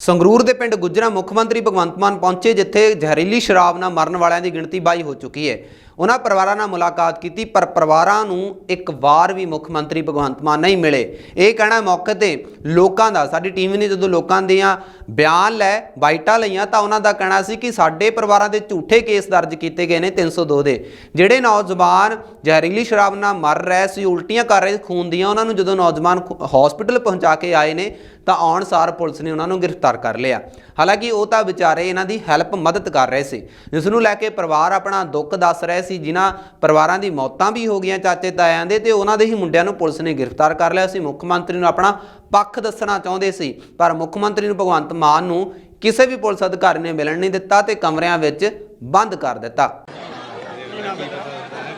ਸੰਗਰੂਰ ਦੇ ਪਿੰਡ ਗੁਜਰਾ ਮੁੱਖ ਮੰਤਰੀ ਭਗਵੰਤ ਮਾਨ ਪਹੁੰਚੇ, ਜਿੱਥੇ ਜ਼ਹਿਰੀਲੀ ਸ਼ਰਾਬ ਨਾਲ ਮਰਨ ਵਾਲਿਆਂ ਦੀ ਗਿਣਤੀ 22 ਹੋ ਚੁੱਕੀ ਹੈ। ਉਹਨਾਂ ਪਰਿਵਾਰਾਂ ਨਾਲ ਮੁਲਾਕਾਤ ਕੀਤੀ, ਪਰ ਪਰਿਵਾਰਾਂ ਨੂੰ ਇੱਕ ਵਾਰ ਵੀ ਮੁੱਖ ਮੰਤਰੀ ਭਗਵੰਤ ਮਾਨ ਨਹੀਂ ਮਿਲੇ। ਇਹ ਕਹਿਣਾ ਮੌਕੇ ਤੇ ਲੋਕਾਂ ਦਾ, ਸਾਡੀ ਟੀਮ ਨੇ ਜਦੋਂ ਲੋਕਾਂ ਦੀਆਂ ਬਿਆਨ ਲੈ, ਬਾਈਟਾਂ ਲਈਆਂ, ਤਾਂ ਉਹਨਾਂ ਦਾ ਕਹਿਣਾ ਸੀ ਕਿ ਸਾਡੇ ਪਰਿਵਾਰਾਂ ਦੇ ਝੂਠੇ ਕੇਸ ਦਰਜ ਕੀਤੇ ਗਏ ਨੇ 302 ਦੇ ਜਿਹੜੇ ਨੌਜਵਾਨ ਜ਼ਹਿਰੀਲੀ ਸ਼ਰਾਬ ਨਾਲ ਮਰ ਰਹੇ ਸੀ, ਉਲਟੀਆਂ ਕਰ ਰਹੇ ਸੀ, ਖੂਨ ਦੀਆਂ, ਉਹਨਾਂ ਨੂੰ ਜਦੋਂ ਨੌਜਵਾਨ ਹਸਪੀਟਲ ਪਹੁੰਚਾ ਕੇ ਆਏ ਨੇ, ਤਾਂ ਆਉਣ ਸਾਰ ਪੁਲਿਸ ਨੇ ਉਹਨਾਂ ਨੂੰ ਗ੍ਰਿਫਤਾਰ ਕਰ ਲਿਆ। ਹਾਲਾਂਕਿ ਉਹ ਤਾਂ ਵਿਚਾਰੇ ਇਹਨਾਂ ਦੀ ਹੈਲਪ ਮਦਦ ਕਰ ਰਹੇ ਸੀ। ਜਿਸ ਨੂੰ ਲੈ ਕੇ ਪਰਿਵਾਰ ਆਪਣਾ ਦੁੱਖ ਦੱਸ ਰਹੇ ਸੀ, ਜਿਨ੍ਹਾਂ ਪਰਿਵਾਰਾਂ ਦੀ ਮੌਤਾਂ ਵੀ ਹੋ ਗਈਆਂ ਚਾਚੇ ਤਾਇਆਂ ਦੇ, ਤੇ ਉਹਨਾਂ ਦੇ ਹੀ ਮੁੰਡਿਆਂ ਨੂੰ ਪੁਲਿਸ ਨੇ ਗ੍ਰਿਫਤਾਰ ਕਰ ਲਿਆ ਸੀ। ਮੁੱਖ ਮੰਤਰੀ ਨੂੰ ਆਪਣਾ ਪੱਖ ਦੱਸਣਾ ਚਾਹੁੰਦੇ ਸੀ, ਪਰ ਮੁੱਖ ਮੰਤਰੀ ਨੂੰ ਭਗਵੰਤ ਮਾਨ ਨੂੰ ਕਿਸੇ ਵੀ ਪੁਲਿਸ ਅਧਿਕਾਰੀ ਨੇ ਮਿਲਣ ਨਹੀਂ ਦਿੱਤਾ ਤੇ ਕਮਰਿਆਂ ਵਿੱਚ ਬੰਦ ਕਰ ਦਿੱਤਾ।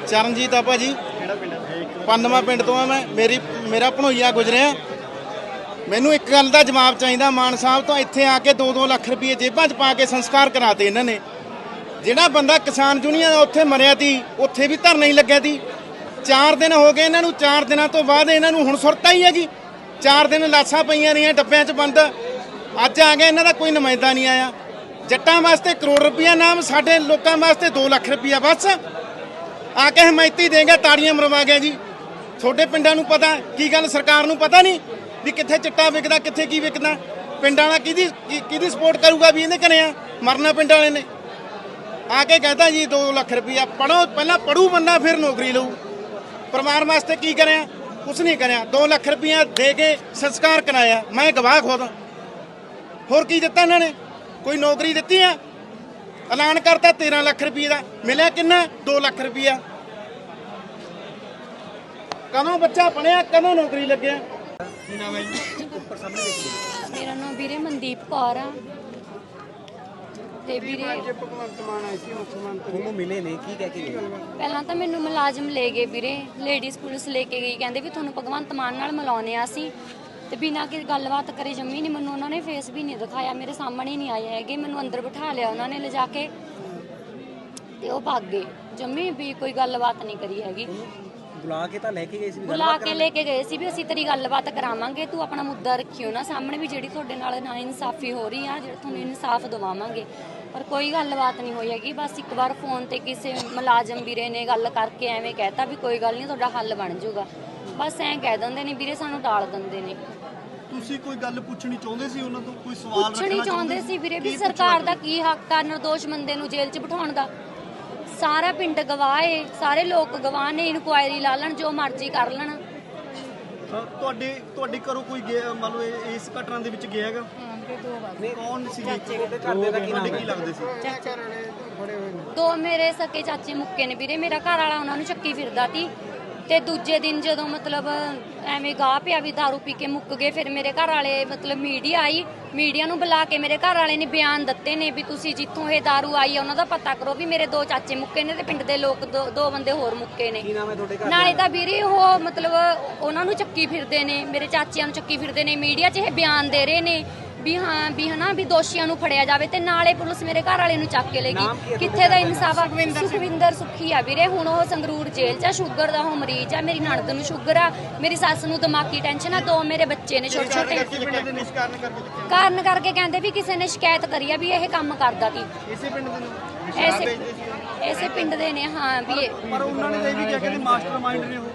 ਚਰਨਜੀਤ ਆ ਭਾਜੀ ਪਿੰਡ ਪੰਨਵਾ ਪਿੰਡ ਤੋਂ ਆ ਮੈਂ, ਮੇਰੀ, ਮੇਰਾ ਭਣੋਈਆ ਗੁਜਰਿਆ। ਮੈਨੂੰ ਇੱਕ ਗੱਲ ਦਾ ਜਵਾਬ ਚਾਹੀਦਾ, ਮਾਨ ਸਾਹਿਬ ਤੋਂ ਇੱਥੇ ਆ ਕੇ 2-2 ਲੱਖ ਰੁਪਏ ਜੇਬਾਂ 'ਚ ਪਾ ਕੇ ਸੰਸਕਾਰ ਕਰਾਤੇ ਇਹਨਾਂ ਨੇ। ਜਿਹੜਾ ਬੰਦਾ ਕਿਸਾਨ ਯੂਨੀਅਨ ਉੱਥੇ ਮਰਿਆ ਤੀ, ਉੱਥੇ ਵੀ ਧਰਨਾ ਹੀ ਲੱਗਿਆ ਤੀ। 4 ਦਿਨ ਹੋ ਗਏ ਇਹਨਾਂ ਨੂੰ 4 ਦਿਨਾਂ ਤੋਂ ਬਾਅਦ ਇਹਨਾਂ ਨੂੰ ਹੁਣ ਸੁਰਤਾ ਹੀ ਹੈ ਜੀ 4 ਦਿਨ ਲਾਸ਼ਾਂ ਪਈਆਂ ਰਹੀਆਂ ਡੱਬਿਆਂ 'ਚ ਬੰਦ। ਅੱਜ ਆ ਗਿਆ, ਇਹਨਾਂ ਦਾ ਕੋਈ ਨੁਮਾਇੰਦਾ ਨਹੀਂ ਆਇਆ। ਜੱਟਾਂ ਵਾਸਤੇ ਕਰੋੜ ਰੁਪਇਆ ਨਾਮ, ਸਾਡੇ ਲੋਕਾਂ ਵਾਸਤੇ 2 ਲੱਖ ਰੁਪਇਆ ਬਸ। ਆ ਕੇ ਹਮਾਇਤੀ ਦੇਗਾ, ਤਾੜੀਆਂ ਮਰਵਾ ਗਿਆ ਜੀ। ਤੁਹਾਡੇ ਪਿੰਡਾਂ ਨੂੰ ਪਤਾ, ਕੀ ਗੱਲ ਸਰਕਾਰ ਨੂੰ ਪਤਾ ਨਹੀਂ ਵੀ ਕਿੱਥੇ ਚਿੱਟਾ ਵਿਕਦਾ, ਕਿੱਥੇ ਕੀ ਵਿਕਦਾ। ਪਿੰਡਾਂ ਵਾਲਾ ਕਿਹਦੀ ਕਿਹਦੀ ਸਪੋਰਟ ਕਰੂਗਾ ਵੀ ਇਹਨੇ ਕਰਿਆ? ਮਰਨਾ ਪਿੰਡ ਵਾਲੇ ਨੇ। ਆ ਕੇ ਕਹਤਾ ਜੀ 2 ਲੱਖ ਰੁਪਇਆ ਪੜੋ ਪਹਿਲਾਂ ਪੜੂ ਬੰਦਾ, ਫਿਰ ਨੌਕਰੀ ਲਊ। ਪਰਿਵਾਰ ਵਾਸਤੇ ਕੀ ਕਰਿਆ? ਕੁਛ ਨਹੀਂ ਕਰਿਆ। 2 ਲੱਖ ਰੁਪਇਆ ਦੇ ਕੇ ਸੰਸਕਾਰ ਕਰਾਇਆ। ਮੈਂ ਗਵਾਹ ਖੁਦ। ਹੋਰ ਕੀ ਦਿੱਤਾ ਇਹਨਾਂ ਨੇ? ਕੋਈ ਨੌਕਰੀ ਦਿੱਤੀ ਆ? ਐਲਾਨ ਕਰਤਾ 13 ਲੱਖ ਰੁਪਏ ਦਾ। ਮਿਲਿਆ ਕਿੰਨਾ? 2 ਲੱਖ ਰੁਪਇਆ ਕਦੋਂ ਬੱਚਾ ਪੜਿਆ ਕਦੋਂ ਨੌਕਰੀ ਲੱਗਿਆ? ਕੀ ਨਾਮ ਹੈ ਜੀ ਮੇਰਾ ਨਾਮ ਵੀਰੇ ਮਨਦੀਪ ਕੌਰ ਆ। ਤੇ ਵੀਰੇ ਭਗਵੰਤ ਮਾਨ ਆਏ ਸੀ ਮੁੱਖ ਮੰਤਰੀ ਉਹਨੂੰ ਮਿਲੇ ਨੇ ਕੀ ਕਹਿ ਕੇ ਗਏ? ਪਹਿਲਾਂ ਤਾਂ ਮੈਨੂੰ ਮੁਲਾਜ਼ਮ ਲੈ ਗਏ ਵੀਰੇ ਲੇਡੀਜ਼ ਪੁਲਿਸ ਲੈ ਕੇ ਗਈ ਕਹਿੰਦੇ ਵੀ ਤੁਹਾਨੂੰ ਭਗਵੰਤ ਮਾਨ ਨਾਲ ਮਿਲਾਉਣੇ ਆ ਅਸੀਂ। ਤੇ ਬਿਨਾਂ ਕਿ ਗੱਲਬਾਤ ਕਰੇ ਜੰਮੀ ਨਹੀਂ ਮੈਨੂੰ ਉਹਨਾਂ ਨੇ ਫੇਸ ਵੀ ਨਹੀਂ ਦਿਖਾਇਆ ਮੇਰੇ ਸਾਹਮਣੇ ਨਹੀਂ ਆਏ ਹੈਗੇ ਮੈਨੂੰ ਅੰਦਰ ਬਿਠਾ ਲਿਆ ਉਹਨਾਂ ਨੇ ਲਿਜਾ ਕੇ। ਤੇ ਉਹ ਭੱਗ ਗਏ। ਜੰਮੀ ਵੀ ਕੋਈ ਗੱਲਬਾਤ ਨਹੀਂ ਕਰੀ ਹੈਗੀ। ਬੁਲਾ ਕੇ ਤਾਂ ਲੈ ਕੇ ਗਏ ਸੀ ਵੀ ਬੁਲਾ ਕੇ ਲੈ ਕੇ ਗਏ ਸੀ ਵੀ ਅਸੀਂ ਤੇਰੀ ਗੱਲਬਾਤ ਕਰਾਵਾਂਗੇ ਤੂੰ ਆਪਣਾ ਮੁੱਦਾ ਰੱਖਿਓ ਨਾ ਸਾਹਮਣੇ ਵੀ ਜਿਹੜੀ ਤੁਹਾਡੇ ਨਾਲ ਨਾ ਇਨਸਾਫੀ ਹੋ ਰਹੀ ਆ ਜਿਹੜਾ ਤੁਹਾਨੂੰ ਇਨਸਾਫ ਦਿਵਾਵਾਂਗੇ। ਪਰ ਕੋਈ ਗੱਲਬਾਤ ਨਹੀਂ ਹੋਈ ਹੈਗੀ ਬਸ ਇੱਕ ਵਾਰ ਫੋਨ ਤੇ ਕਿਸੇ ਮੁਲਾਜ਼ਮ ਵੀਰੇ ਨੇ ਗੱਲ ਕਰਕੇ ਐਵੇਂ ਕਹਿਤਾ ਵੀ ਕੋਈ ਗੱਲ ਨਹੀਂ ਤੁਹਾਡਾ ਹੱਲ ਬਣ ਜਾਊਗਾ। ਬਸ ਐਂ ਕਹਿ ਦਿੰਦੇ ਨੇ ਵੀਰੇ ਸਾਨੂੰ ਟਾਲ ਦਿੰਦੇ ਨੇ। ਤੁਸੀਂ ਕੋਈ ਗੱਲ ਪੁੱਛਣੀ ਚਾਹੁੰਦੇ ਸੀ ਉਹਨਾਂ ਤੋਂ? ਕੋਈ ਸਵਾਲ ਪੁੱਛਣੀ ਚਾਹੁੰਦੇ ਸੀ ਵੀਰੇ ਵੀ ਸਰਕਾਰ ਦਾ ਕੀ ਹੱਕ ਆ ਨਿਰਦੋਸ਼ ਬੰਦੇ ਨੂੰ ਜੇਲ੍ਹ 'ਚ ਬਿਠਾਉਣ ਦਾ? ਸਾਰਾ ਪਿੰਡ ਗਵਾਹ ਏ ਸਾਰੇ ਲੋਕ ਗਵਾਹ ਨੇ ਇਨਕੁਆਇਰੀ ਲਾ ਲੈਣ ਜੋ ਮਰਜ਼ੀ ਕਰ ਲੈਣ। ਤੁਹਾਡੇ ਤੁਹਾਡੇ ਘਰੋਂ ਕੋਈ ਗਿਆ ਮੰਨ ਲਓ ਇਹ- ਇਸ ਘਟਨਾ ਦੇ ਵਿੱਚ ਗਿਆ ਹੈਗਾ? ਕੌਣ ਸੀ ਉਹਦੇ ਘਰ ਦੇ ਕੀ ਨਾਮ ਕੀ ਲੱਗਦੇ ਸੀ? ਦੋ ਮੇਰੇ ਸਕੇ ਚਾਚੇ ਮੁੱਕੇ ਨੇ ਵੀਰੇ ਮੇਰਾ ਘਰ ਵਾਲਾ ਉਹਨਾਂ ਨੂੰ ਚੱਕੀ ਫਿਰਦਾ ਸੀ। ਤੇ ਦੂਜੇ ਦਿਨ ਜਦੋਂ ਮਤਲਬ ਐਵੇਂ ਗਾਹ ਪਿਆ ਵੀ दारू ਪੀ ਕੇ ਮੁੱਕ ਗਏ ਫਿਰ ਮੇਰੇ ਘਰ ਵਾਲੇ ਮਤਲਬ ਮੀਡੀਆ ਆਈ ਮੀਡੀਆ ਨੂੰ ਬੁਲਾ ਕੇ ਮੇਰੇ ਘਰ ਵਾਲੇ ਨੇ ਬਿਆਨ ਦਿੱਤੇ ਨੇ ਵੀ ਤੁਸੀਂ ਜਿੱਥੋਂ ਇਹ दारू ਆਈ ਆ ਉਹਨਾਂ ਦਾ ਪਤਾ ਕਰੋ ਵੀ ਮੇਰੇ ਦੋ ਚਾਚੇ ਮੁੱਕੇ ਨੇ ਤੇ ਪਿੰਡ ਦੇ ਲੋਕ ਦੋ ਦੋ ਬੰਦੇ ਹੋਰ ਮੁੱਕੇ ਨੇ ਕੀ ਨਾਮ ਹੈ ਤੁਹਾਡੇ ਘਰ ਨਾਲੇ ਤਾਂ ਵੀਰੇ ਉਹ ਮਤਲਬ ਉਹਨਾਂ ਨੂੰ ਚੱਕੀ ਫਿਰਦੇ ਨੇ ਮੇਰੇ ਚਾਚਿਆਂ ਨੂੰ ਚੱਕੀ ਫਿਰਦੇ ਨੇ ਮੀਡੀਆ 'ਚ ਇਹ ਬਿਆਨ ਦੇ ਰਹੇ ਨੇ ਵੀ ਹਾਂ ਵੀ ਹਨਾ ਵੀ ਦੋਸ਼ੀਆਂ ਨੂੰ ਫੜਿਆ ਜਾਵੇ ਤੇ ਨਾਲੇ ਪੁਲਿਸ ਮੇਰੇ ਘਰ ਵਾਲੇ ਨੂੰ ਚੱਕ ਕੇ ਲੈ ਗਈ। ਕਿੱਥੇ ਦਾ ਇਨਸਾਫ ਆ? ਸੁਖਵਿੰਦਰ ਸੁੱਖੀ ਆ ਵੀਰੇ ਹੁਣ ਉਹ ਸੰਗਰੂਰ ਜੇਲ੍ਹ 'ਚ ਆ ਸ਼ੂਗਰ ਦਾ ਉਹ ਮਰੀਜ਼ ਆ ਮੇਰੀ ਨਣਦ ਨੂੰ ਸ਼ੂਗਰ ਆ ਮੇਰੀ ਸੱਸ ਨੂੰ ਦਿਮਾਗੀ ਟੈਨਸ਼ਨ ਆ ਦੋ ਮੇਰੇ ਬੱਚੇ ਨੇ ਛੋਟੇ ਛੋਟੇ। ਕਾਰਨ ਕਰਕੇ ਕਹਿੰਦੇ ਵੀ ਕਿਸੇ ਨੇ ਸ਼ਿਕਾਇਤ ਕਰੀ ਆ ਵੀ ਇਹ ਕੰਮ ਕਰਦਾ ਸੀ। ਇਸੇ ਪਿੰਡ ਦੇ ਨੂੰ? ਐਸੇ ਐਸੇ ਪਿੰਡ ਦੇ ਨੇ ਹਾਂ ਵੀ ਇਹ ਪਰ ਉਹਨਾਂ ਨੇ ਇਹ ਵੀ ਕਿਹਾ ਕਿ ਮਾਸਟਰਮਾਈਂਡ ਨੇ ਉਹ।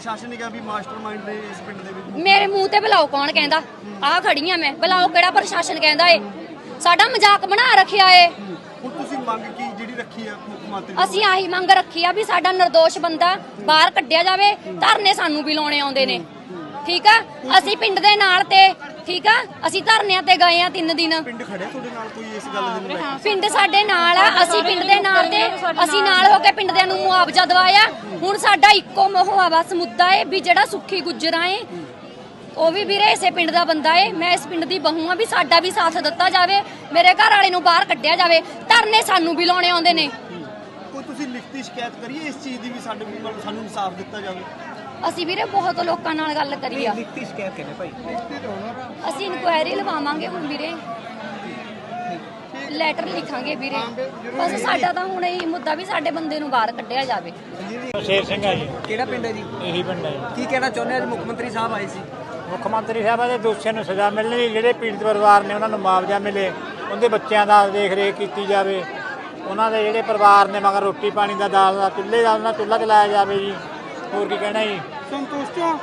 ਇਹ ਇਹ ਉਹ ਪ੍ਰਸ਼ਾਸਨ ਨੇ ਕਿਹਾ ਵੀ ਮਾਸਟਰਮਾਈਂਡ ਨੇ ਇਸ ਪਿੰਡ ਦੇ ਵਿੱਚ ਮੇਰੇ ਮੂੰਹ ਤੇ ਬੁਲਾਓ ਕੌਣ ਕਹਿੰਦਾ? ਆ ਖੜੀਆਂ ਮੈਂ। ਬੁਲਾਓ ਕਿਹੜਾ ਪ੍ਰਸ਼ਾਸਨ ਕਹਿੰਦਾ ਏ? ਸਾਡਾ ਮਜ਼ਾਕ ਬਣਾ ਰੱਖਿਆ ਏ। ਹੁਣ ਤੁਸੀਂ ਮੰਗ ਕੀ ਜਿਹੜੀ ਰੱਖੀ ਆ ਮੁੱਖ ਮੰਤਰੀ ਅਸੀਂ ਆਹੀ ਮੰਗ ਰੱਖੀ ਆ ਵੀ ਸਾਡਾ નિર્ਦੋਸ਼ ਬੰਦਾ ਬਾਹਰ ਕੱਢਿਆ ਜਾਵੇ। ਧਰਨੇ ਸਾਨੂੰ ਵੀ ਲਾਉਣੇ ਆਉਂਦੇ ਨੇ। ਠੀਕ ਆ? ਅਸੀਂ ਪਿੰਡ ਦੇ ਨਾਲ ਤੇ ਠੀਕ ਆ? ਅਸੀਂ ਧਰਨਿਆਂ ਤੇ ਗਏ ਆ ਤਿੰਨ ਦਿਨ। ਪਿੰਡ ਖੜਿਆ ਤੁਹਾਡੇ ਨਾਲ ਕੋਈ ਇਸ ਗੱਲ ਦੇ? ਪਿੰਡ ਸਾਡੇ ਨਾਲ ਆ ਅਸੀਂ ਪਿੰਡ ਦੇ ਨਾਲ ਤੇ ਅਸੀਂ ਨਾਲ ਹੋ ਕੇ ਪਿੰਡ ਦਿਆਂ ਨੂੰ ਮੁਆਵਜ਼ਾ ਦਵਾਇਆ। ਹੁਣ ਸਾਡਾ ਇੱਕੋ ਮੋਹ ਆ ਬਸ ਮੁੱਦਾ ਏ ਵੀ ਜਿਹੜਾ ਸੁੱਖੀ ਗੁੱਜਰਾਂ ਏ ਉਹ ਵੀ ਵੀਰੇ ਇਸੇ ਪਿੰਡ ਦਾ ਬੰਦਾ ਏ। ਮੈਂ ਇਸ ਪਿੰਡ ਦੀ ਬਹੂ ਆ ਵੀ ਸਾਡਾ ਵੀ ਸਾਥ ਦਿੱਤਾ ਜਾਵੇ ਮੇਰੇ ਘਰ ਵਾਲੇ ਨੂੰ ਬਾਹਰ ਕੱਢਿਆ ਜਾਵੇ। ਧਰਨੇ ਸਾਨੂੰ ਵੀ ਲਾਉਣੇ ਆਉਂਦੇ ਨੇ। ਕੋਈ ਤੁਸੀਂ ਲਿਖਤੀ ਸ਼ਿਕਾਇਤ ਕਰੀਏ ਇਸ ਚੀਜ਼ ਦੀ ਵੀ ਸਾਡੇ ਸਾਨੂੰ ਇਨਸਾਫ ਦਿੱਤਾ ਜਾਵੇ? ਅਸੀਂ ਵੀਰੇ ਬਹੁਤ ਲੋਕਾਂ ਨਾਲ ਗੱਲ ਕਰੀ ਆ। ਲਿਖਤੀ ਸ਼ਿਕਾਇਤ ਕਹਿੰਦੇ ਭਾਈ। ਅਸੀਂ ਇਨਕੁਆਇਰੀ ਲਵਾਵਾਂਗੇ ਹੁਣ ਵੀਰੇ। ਲੈਟਰ ਲਿਖਾਂਗੇ ਵੀਰੇ। ਬਸ ਸਾਡਾ ਤਾਂ ਹੁਣ ਇਹ ਮੁੱਦਾ ਵੀ ਸਾਡੇ ਬੰਦੇ ਨੂੰ ਬਾਹਰ ਕੱਢਿਆ ਜਾਵੇ। ਸ਼ੇਰ ਸਿੰਘ ਆ ਜੀ। ਕਿਹੜਾ ਪਿੰਡ ਹੈ ਜੀ? ਇਹੀ ਪਿੰਡ ਹੈ। ਕੀ ਕਹਿਣਾ ਚਾਹੁੰਦੇ ਅੱਜ ਮੁੱਖ ਮੰਤਰੀ ਸਾਹਿਬ ਆਏ ਸੀ। ਮੁੱਖ ਮੰਤਰੀ ਸਾਹਿਬਾਂ ਦੇ ਦੋਸ਼ੀਆਂ ਨੂੰ ਸਜ਼ਾ ਮਿਲਣੀ ਜਿਹੜੇ ਪੀੜਤ ਪਰਿਵਾਰ ਨੇ ਉਹਨਾਂ ਨੂੰ ਮੁਆਵਜ਼ਾ ਮਿਲੇ ਉਹਦੇ ਬੱਚਿਆਂ ਦਾ ਦੇਖ ਰੇਖ ਕੀਤੀ ਜਾਵੇ। ਉਹਨਾਂ ਦੇ ਜਿਹੜੇ ਪਰਿਵਾਰ ਨੇ ਮਗਰ ਰੋਟੀ ਪਾਣੀ ਦਾ ਦਾਲ ਦਾ ਚੁੱਲ੍ਹੇ ਦਾ ਉਹਨਾਂ ਚੁੱਲ੍ਹਾ ਚਲਾਇਆ ਜਾਵੇ ਜੀ। ਹੋਰ ਕੀ ਕਹਿਣਾ ਜੀ? ਸੰਤੁਸ਼ਟ ਹੋ?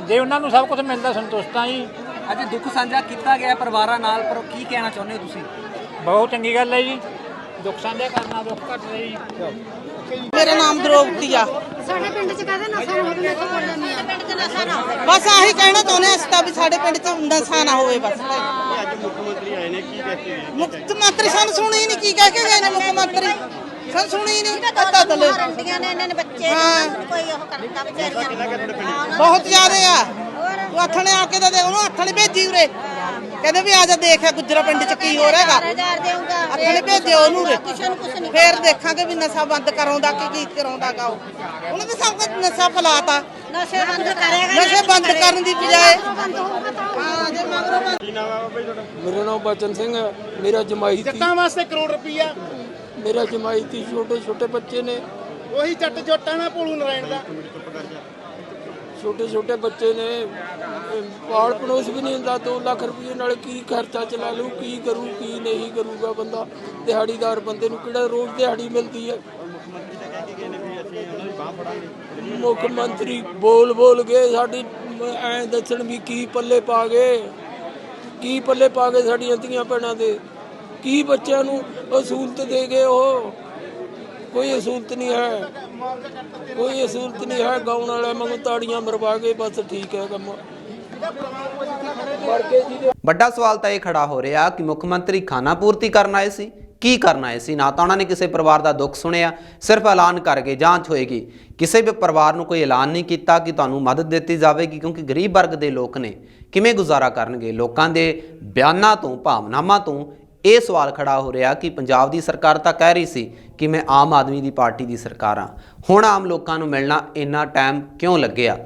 ਜੇ ਉਹਨਾਂ ਨੂੰ ਸਭ ਕੁਝ ਮਿਲਦਾ ਸੰਤੁਸ਼ਟ ਹਾਂ ਜੀ। ਅੱਜ ਦੁੱਖ ਸਾਂਝਾ ਕੀਤਾ ਗਿਆ ਪਰਿਵਾਰਾਂ ਨਾਲ ਪਰ ਕੀ ਕਹਿਣਾ ਚਾਹੁੰਦੇ ਹੋ ਤੁਸੀਂ? ਬਹੁਤ ਚੰਗੀ ਗੱਲ ਹੈ ਜੀ। ਦੁੱਖ ਸਾਂਝਾ ਕਰਨਾ ਦੁੱਖ ਘੱਟਦਾ ਜੀ। ਮੇਰਾ ਨਾਮ ਦ੍ਰੋਪਦੀ ਆ। ਸਾਡੇ ਪਿੰਡ ਚ ਕਹਦੇ ਨਸ਼ਾ ਨਾ ਹੋਵੇ ਮੇਰੇ ਤੋਂ ਬੋਲਣ ਨਹੀਂ ਪਿੰਡ ਚ ਨਸ਼ਾ ਨਾ ਹੋਵੇ ਬਸ ਆਹੀ ਕਹਿਣਾ ਚਾਹੁੰਦੇ ਹਾਂ ਅਸੀਂ ਤਾਂ ਵੀ ਸਾਡੇ ਪਿੰਡ 'ਚ ਨਸ਼ਾ ਨਾ ਹੋਵੇ ਬਸ। ਅੱਜ ਮੁੱਖ ਮੰਤਰੀ ਆਏ ਨੇ ਕੀ ਕਹਿ ਮੁੱਖ ਮੰਤਰੀ ਸਾਨੂੰ ਸੁਣੀ ਨਹੀਂ ਕੀ ਕਹਿ ਕੇ ਗਏ ਨੇ ਮੁੱਖ ਮੰਤਰੀ? ਸਾਨੂੰ ਸੁਣੀ ਨਹੀਂ ਪਤਾ ਤਲੇ ਰੰਡੀਆਂ ਨੇ ਇਹਨਾਂ ਨੇ ਬੱਚੇ ਹਾਂ। ਨੇ ਕੋਈ ਉਹ ਕਰਦਾ ਵਿਚਾਰੀਆਂ ਬਹੁਤ ਜ਼ਿਆਦੇ ਆ। ਉਹ ਆਥਣੇ ਆ ਕੇ ਤਾਂ ਦੇ ਉਹਨੂੰ ਆਥਣੇ ਭੇਜੀ ਉਰੇ। ਕਹਿੰਦੇ ਵੀ ਆ ਜਾ ਦੇਖਿਆ ਗੁੱਜਰਾ ਪਿੰਡ 'ਚ ਕੀ ਹੋ ਰਿਹਾਗਾ ਆਥਣੇ ਭੇਜਿਓ ਉਹਨੂੰ ਉਰੇ। ਫੇਰ ਦੇਖਾਂਗੇ ਵੀ ਨਸ਼ਾ ਬੰਦ ਕਰਾਉਂਦਾ ਕਿ ਕੀ ਕਰਾਉਂਦਾਗਾ ਉਹ। ਉਹਨੇ ਤਾਂ ਸਭ ਕੁਝ ਨਸ਼ਾ ਫਲਾਤਾ। ਨਸ਼ੇ ਬੰਦ ਕਰੇਗਾ ਨਸ਼ੇ ਬੰਦ ਕਰਨ ਦੀ ਬਜਾਏ ਹਾਂ ਜੇ ਮਗਰੋਂ ਮੇਰਾ ਨਾਮ ਬਚਨ ਸਿੰਘ ਹੈ ਮੇਰਾ ਜਮਾਈ ਜੱਟਾਂ ਵਾਸਤੇ ਕਰੋੜ ਰੁਪਈਆ। ਮੇਰਾ ਜਮਾਈ ਤੀ ਛੋਟੇ ਛੋਟੇ ਬੱਚੇ ਨੇ। ਉਹੀ ਜੱਟ ਜੋਟਾਂ ਨਾਲ ਭੋਲੂ ਨਰਾਇਣ ਦਾ। ਛੋਟੇ ਛੋਟੇ ਬੱਚੇ ਨੇ ਪਾਲ ਪੜੋਸ ਵੀ ਨਹੀਂ ਹੁੰਦਾ 2 ਲੱਖ ਰੁਪਏ ਨਾਲ ਕੀ ਖਰਚਾ ਚਲਾ ਲੂ ਕੀ ਕਰੂ, ਕੀ ਨਹੀਂ ਕਰੂਗਾ ਬੰਦਾ। ਦਿਹਾੜੀਦਾਰ ਬੰਦੇ ਨੂੰ ਕਿਹੜਾ ਰੋਜ਼ ਦਿਹਾੜੀ ਮਿਲਦੀ ਹੈ? ਮੁੱਖ ਮੰਤਰੀ ਬੋਲ ਬੋਲ ਕੇ ਸਾਡੀ, ਐ ਦੱਸਣ ਵੀ ਕੀ ਪੱਲੇ ਪਾ ਗਏ। ਕੀ ਪੱਲੇ ਪਾ ਗਏ ਸਾਡੀਆਂ ਧੀਆਂ ਭੈਣਾਂ ਦੇ? ਕੀ ਬੱਚਿਆਂ ਨੂੰ ਸਹੂਲਤ ਦੇ ਗਏ ਉਹ? ਕੋਈ ਅਸੂਲਤ ਨਹੀਂ ਹੈ। ਕੋਈ ਅਸੂਲਤ ਨਹੀਂ ਹੈ। ਗਾਉਣ ਵਾਲੇ ਵਾਂਗੂ ਤਾੜੀਆਂ ਮਰਵਾ ਕੇ ਬਸ ਠੀਕ ਹੈ ਕੰਮ। ਵੱਡਾ ਸਵਾਲ ਤਾਂ ਇਹ ਖੜਾ ਹੋ ਰਿਹਾ ਕਿ ਮੁੱਖ ਮੰਤਰੀ ਖਾਨਾ ਪੂਰਤੀ ਕਰਨ ਆਏ ਸੀ? ਕੀ ਕਰਨ ਆਏ ਸੀ? ਨਾ ਤਾਂ ਉਹਨਾਂ ਨੇ ਕਿਸੇ ਪਰਿਵਾਰ ਦਾ ਦੁੱਖ ਸੁਣਿਆ, ਸਿਰਫ ਐਲਾਨ ਕਰਕੇ ਜਾਂਚ ਹੋਏਗੀ। ਕਿਸੇ ਵੀ ਪਰਿਵਾਰ ਨੂੰ ਕੋਈ ਐਲਾਨ ਨਹੀਂ ਕੀਤਾ ਕਿ ਤੁਹਾਨੂੰ ਮਦਦ ਦਿੱਤੀ ਜਾਵੇਗੀ, ਕਿਉਂਕਿ ਗਰੀਬ ਵਰਗ ਦੇ ਲੋਕ ਨੇ। ਕਿਵੇਂ ਗੁਜ਼ਾਰਾ ਕਰਨਗੇ? ਲੋਕਾਂ ਦੇ ਬਿਆਨਾਂ ਤੋਂ, ਭਾਵਨਾਵਾਂ ਤੋਂ ਇਹ ਸਵਾਲ ਖੜਾ ਹੋ ਰਿਹਾ ਕਿ ਪੰਜਾਬ ਦੀ ਸਰਕਾਰ ਤਾਂ ਕਹਿ ਰਹੀ ਸੀ ਕਿ ਮੈਂ ਆਮ ਆਦਮੀ ਦੀ ਪਾਰਟੀ ਦੀ ਸਰਕਾਰ ਹਾਂ। ਹੁਣ ਆਮ ਲੋਕਾਂ ਨੂੰ ਮਿਲਣਾ ਇੰਨਾ ਟਾਈਮ ਕਿਉਂ ਲੱਗਿਆ?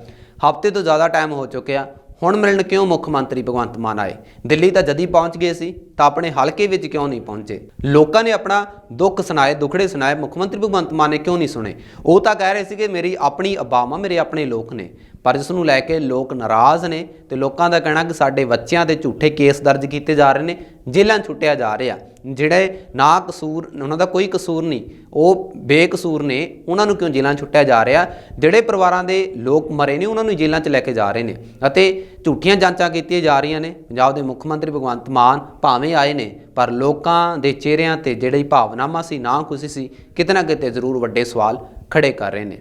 ਹਫ਼ਤੇ ਤੋਂ ਜ਼ਿਆਦਾ ਟਾਈਮ ਹੋ ਚੁੱਕਿਆ। ਹੁਣ ਮਿਲਣ ਕਿਉਂ ਮੁੱਖ ਮੰਤਰੀ ਭਗਵੰਤ ਮਾਨ ਆਏ? ਦਿੱਲੀ ਤਾਂ ਜਦੀ ਪਹੁੰਚ ਗਏ ਸੀ। ਤਾਂ ਆਪਣੇ ਹਲਕੇ ਵਿੱਚ ਕਿਉਂ ਨਹੀਂ ਪਹੁੰਚੇ? ਲੋਕਾਂ ਨੇ ਆਪਣਾ ਦੁੱਖ ਸੁਣਾਏ, ਦੁਖੜੇ ਸੁਣਾਏ, ਮੁੱਖ ਮੰਤਰੀ ਭਗਵੰਤ ਮਾਨ ਨੇ ਕਿਉਂ ਨਹੀਂ ਸੁਣੇ? ਉਹ ਤਾਂ ਕਹਿ ਰਹੇ ਸੀ ਕਿ ਮੇਰੀ ਆਪਣੀ ਆਵਾਮ ਆ ਮੇਰੇ ਆਪਣੇ ਲੋਕ ਨੇ, ਪਰ ਜਿਸ ਨੂੰ ਲੈ ਕੇ ਲੋਕ ਨਾਰਾਜ਼ ਨੇ ਤੇ ਲੋਕਾਂ ਦਾ ਕਹਿਣਾ ਕਿ ਸਾਡੇ ਬੱਚਿਆਂ ਦੇ ਝੂਠੇ ਕੇਸ ਦਰਜ ਕੀਤੇ ਜਾ ਰਹੇ ਨੇ, ਜੇਲ੍ਹਾਂ ਛੁੱਟਿਆ ਜਾ ਰਿਹਾ। ਜਿਹੜੇ ਨਾ ਕਸੂਰ, ਉਹਨਾਂ ਦਾ ਕੋਈ ਕਸੂਰ ਨਹੀਂ, ਉਹ ਬੇਕਸੂਰ ਨੇ, ਉਹਨਾਂ ਨੂੰ ਕਿਉਂ ਜੇਲ੍ਹਾਂ ਛੁੱਟਿਆ ਜਾ ਰਿਹਾ? ਜਿਹੜੇ ਪਰਿਵਾਰਾਂ ਦੇ ਲੋਕ ਮਰੇ ਨੇ, ਉਹਨਾਂ ਨੂੰ ਜੇਲ੍ਹਾਂ 'ਚ ਲੈ ਕੇ ਜਾ ਰਹੇ ਨੇ। ਅਤੇ ਝੂਠੀਆਂ ਜਾਂਚਾਂ ਕੀਤੀਆਂ ਜਾ ਰਹੀਆਂ ਨੇ। ਪੰਜਾਬ ਦੇ ਮੁੱਖ ਮੰਤਰੀ ਭਗਵੰਤ ਮਾਨ ਭਾਵੇਂ ਆਏ ਨੇ, ਪਰ ਲੋਕਾਂ ਦੇ ਚਿਹਰਿਆਂ ਤੇ ਜਿਹੜੀ ਭਾਵਨਾਵਾਂ ਸੀ, ਨਾ ਖੁਸ਼ੀ ਸੀ ਕਿਤੇ ਨਾ ਕਿਤੇ ਜ਼ਰੂਰ ਵੱਡੇ ਸਵਾਲ ਖੜੇ ਕਰ ਰਹੇ ਨੇ।